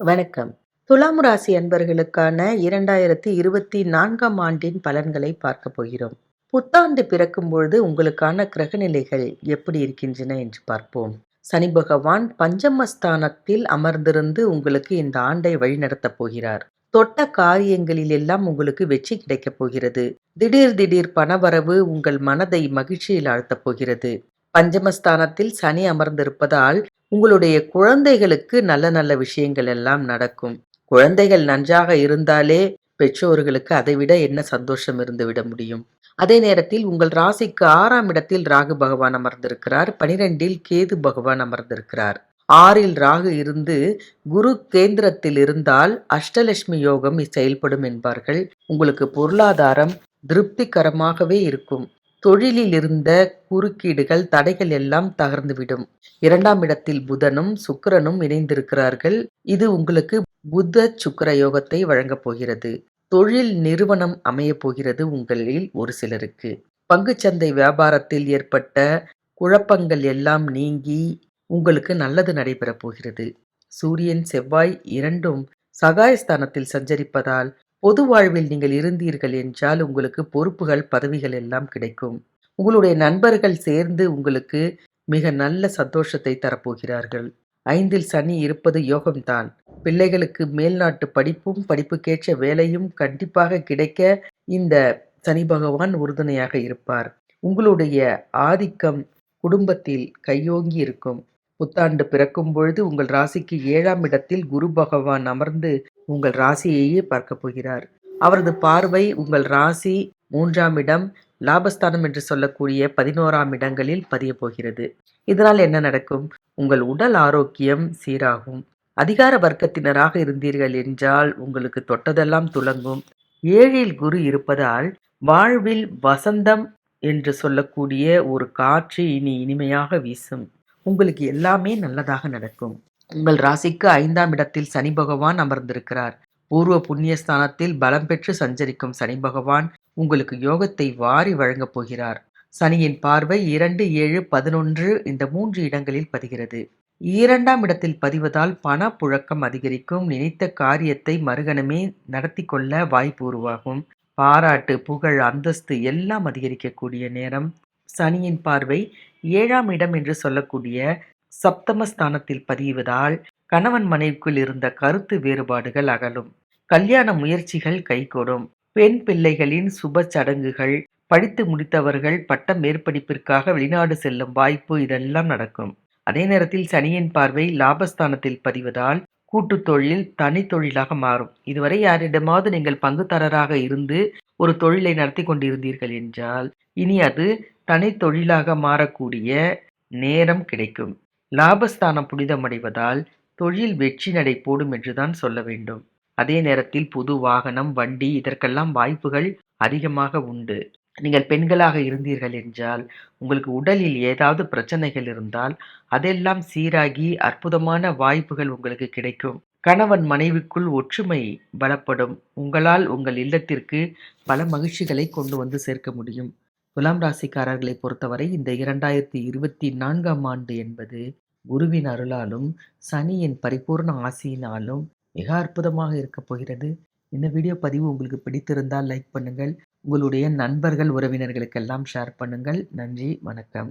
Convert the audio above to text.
வணக்கம். துலாம் ராசி அன்பர்களுக்கான இரண்டாயிரத்தி இருபத்தி நான்காம் ஆண்டின் பலன்களை பார்க்க போகிறோம். புத்தாண்டு பிறக்கும் பொழுது உங்களுக்கான கிரகநிலைகள் எப்படி இருக்கின்றன என்று பார்ப்போம். சனி பகவான் பஞ்சமஸ்தானத்தில் அமர்ந்திருந்து உங்களுக்கு இந்த ஆண்டை வழிநடத்தப் போகிறார். தொட்ட காரியங்களில் எல்லாம் உங்களுக்கு வெற்றி கிடைக்கப் போகிறது. திடீர் திடீர் பணவரவு உங்கள் மனதை மகிழ்ச்சியில் ஆழ்த்தப் போகிறது. பஞ்சமஸ்தானத்தில் சனி அமர்ந்திருப்பதால் உங்களுடைய குழந்தைகளுக்கு நல்ல நல்ல விஷயங்கள் எல்லாம் நடக்கும். குழந்தைகள் நன்றாக இருந்தாலே பெற்றோர்களுக்கு அதைவிட என்ன சந்தோஷம் இருந்து விட முடியும். அதே நேரத்தில் உங்கள் ராசிக்கு ஆறாம் இடத்தில் ராகு பகவான் அமர்ந்திருக்கிறார். பனிரெண்டில் கேது பகவான் அமர்ந்திருக்கிறார். ஆறில் ராகு இருந்து குரு கேந்திரத்தில் இருந்தால் அஷ்டலட்சுமி யோகம் செயல்படும் என்பார்கள். உங்களுக்கு பொருளாதாரம் திருப்திகரமாகவே இருக்கும். தொழிலில் இருந்த குறுக்கீடுகள் தடைகள் எல்லாம் தகர்ந்துவிடும். இரண்டாம் இடத்தில் புதனும் சுக்கிரனும் இணைந்திருக்கிறார்கள். இது உங்களுக்கு புத்த சுக்கர யோகத்தை வழங்கப் போகிறது. தொழில் நிறுவனம் அமையப் போகிறது உங்களில் ஒரு சிலருக்கு. பங்குச்சந்தை வியாபாரத்தில் ஏற்பட்ட குழப்பங்கள் எல்லாம் நீங்கி உங்களுக்கு நல்லது நடைபெறப் போகிறது. சூரியன் செவ்வாய் இரண்டும் சகாயஸ்தானத்தில் சஞ்சரிப்பதால் பொது வாழ்வில் நீங்கள் இருந்தீர்கள் என்றால் உங்களுக்கு பொறுப்புகள் பதவிகள் எல்லாம் கிடைக்கும். உங்களுடைய நண்பர்கள் சேர்ந்து உங்களுக்கு மிக நல்ல சந்தோஷத்தை தரப்போகிறார்கள். ஐந்தில் சனி இருப்பது யோகம்தான். பிள்ளைகளுக்கு மேல்நாட்டு படிப்பும் படிப்புக்கேற்ற வேலையும் கண்டிப்பாக கிடைக்க இந்த சனி பகவான் உறுதுணையாக இருப்பார். உங்களுடைய ஆதிக்கம் குடும்பத்தில் கையோங்கி இருக்கும். புத்தாண்டு பிறக்கும் பொழுது உங்கள் ராசிக்கு ஏழாம் இடத்தில் குரு பகவான் அமர்ந்து உங்கள் ராசியையே பார்க்க போகிறார். அவரது பார்வை உங்கள் ராசி மூன்றாம் இடம் லாபஸ்தானம் என்று சொல்லக்கூடிய பதினோராம் இடங்களில் பதிய போகிறது. இதனால் என்ன நடக்கும்? உங்கள் உடல் ஆரோக்கியம் சீராகும். அதிகார வர்க்கத்தினராக இருந்தீர்கள் என்றால் உங்களுக்கு தொட்டதெல்லாம் துலங்கும். ஏழில் குரு இருப்பதால் வாழ்வில் வசந்தம் என்று சொல்லக்கூடிய ஒரு காற்று இனி இனிமையாக வீசும். உங்களுக்கு எல்லாமே நல்லதாக நடக்கும். உங்கள் ராசிக்கு ஐந்தாம் இடத்தில் சனி பகவான் அமர்ந்திருக்கிறார். பூர்வ புண்ணியஸ்தானத்தில் பலம் பெற்று சஞ்சரிக்கும் சனி பகவான் உங்களுக்கு யோகத்தை வாரி வழங்கப் போகிறார். சனியின் பார்வை இரண்டு ஏழு பதினொன்று இந்த மூன்று இடங்களில் பதிகிறது. இரண்டாம் இடத்தில் பதிவதால் பண புழக்கம் அதிகரிக்கும். நினைத்த காரியத்தை மறுகணமே நடத்தி கொள்ள வாய்ப்பு உருவாகும். பாராட்டு புகழ் அந்தஸ்து எல்லாம் அதிகரிக்கக்கூடிய நேரம். சனியின் பார்வை ஏழாம் இடம் என்று சொல்லக்கூடிய சப்தமஸ்தானத்தில் பதிவதால் கணவன் மனைவிக்குள் இருந்த கருத்து வேறுபாடுகள் அகலும். கல்யாண முயற்சிகள் கைகூடும். பெண் பிள்ளைகளின் சுப சடங்குகள் படித்து முடித்தவர்கள் பட்ட மேற்படிப்பிற்காக வெளிநாடு செல்லும் வாய்ப்பு இதெல்லாம் நடக்கும். அதே நேரத்தில் சனியின் பார்வை லாபஸ்தானத்தில் பதிவதால் கூட்டு தொழில் தனி தொழிலாக மாறும். இதுவரை யாரிடமாவது நீங்கள் பங்குதாரராக இருந்து ஒரு தொழிலை நடத்தி கொண்டிருந்தீர்கள் என்றால் இனி அது தனி தொழிலாக மாறக்கூடிய நேரம் கிடைக்கும். லாபஸ்தானம் புனிதமடைவதால் தொழில் வெற்றி நடை போடும் என்றுதான் சொல்ல வேண்டும். அதே நேரத்தில் புது வாகனம் வண்டி இதற்கெல்லாம் வாய்ப்புகள் அதிகமாக உண்டு. நீங்கள் பெண்களாக இருந்தீர்கள் என்றால் உங்களுக்கு உடலில் ஏதாவது பிரச்சனைகள் இருந்தால் அதெல்லாம் சீராகி அற்புதமான வாய்ப்புகள் உங்களுக்கு கிடைக்கும். கணவன் மனைவிக்குள் ஒற்றுமை பலப்படும். உங்களால் உங்கள் இல்லத்திற்கு பல மகிழ்ச்சிகளை கொண்டு வந்து சேர்க்க முடியும். துலாம் ராசிக்காரர்களை பொறுத்தவரை இந்த இரண்டாயிரத்தி இருபத்தி நான்காம் ஆண்டு என்பது குருவின் அருளாலும் சனியின் பரிபூர்ண ஆசியினாலும் மிக அற்புதமாக இருக்கப் போகிறது. இந்த வீடியோ பதிவு உங்களுக்கு பிடித்திருந்தால் லைக் பண்ணுங்கள். உங்களுடைய நண்பர்கள் உறவினர்களுக்கெல்லாம் ஷேர் பண்ணுங்கள். நன்றி வணக்கம்.